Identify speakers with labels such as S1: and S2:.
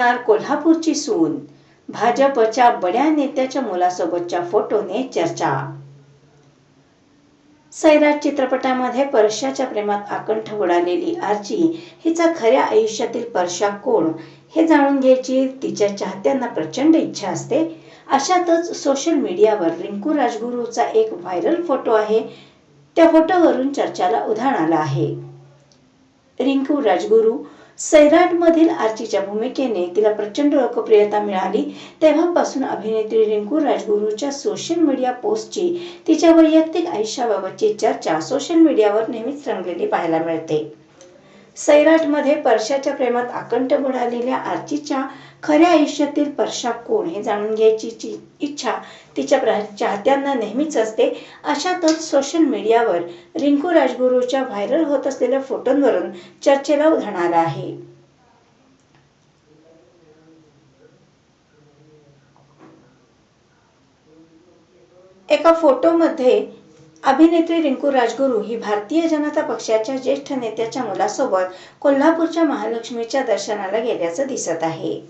S1: राजगुरूची सून. भाजपच्या बड्या नेत्याच्या मुलासोबतच्या फोटोने चर्चा. सैराट चित्रपटामध्ये परशाच्या प्रेमात आकंठ उडालेली आर्ची हिचा खऱ्या आयुष्यातील परशा कोण हे जाणून घ्यायची तिच्या चाहत्यांना प्रचंड इच्छा असते. अशातच सोशल मीडियावर रिंकू राजगुरूचा एक व्हायरल फोटो आहे. त्या फोटोवरून चर्चाला उधाण आलं आहे. रिंकू राजगुरू सैराटमधील आर्चीच्या भूमिकेने तिला प्रचंड लोकप्रियता मिळाली. तेव्हापासून अभिनेत्री रिंकू राजगुरूच्या सोशल मीडिया पोस्टची तिच्या वैयक्तिक आयुष्याबाबतची चर्चा सोशल मीडियावर नेहमीच रंगलेली पाहायला मिळते. सैराटमध्ये परशाच्या प्रेमात आकंठ बुडालेल्या आर्चीच्या खऱ्या आयुष्यातील परशा कोण हे जाणून घ्यायची इच्छा तिच्या चाहत्यांना नेहमीच असते. अशातच सोशल मीडियावर रिंकू राजगुरूच्या व्हायरल होत असलेल्या फोटोंवरून चर्चेला उधाण आलं आहे. एका फोटोमध्ये अभिनेत्री रिंकू राजगुरू ही भारतीय जनता पक्षाच्या ज्येष्ठ नेत्याच्या मुलासोबत कोल्हापूरच्या महालक्ष्मीच्या दर्शनाला गेल्याचं दिसत आहे.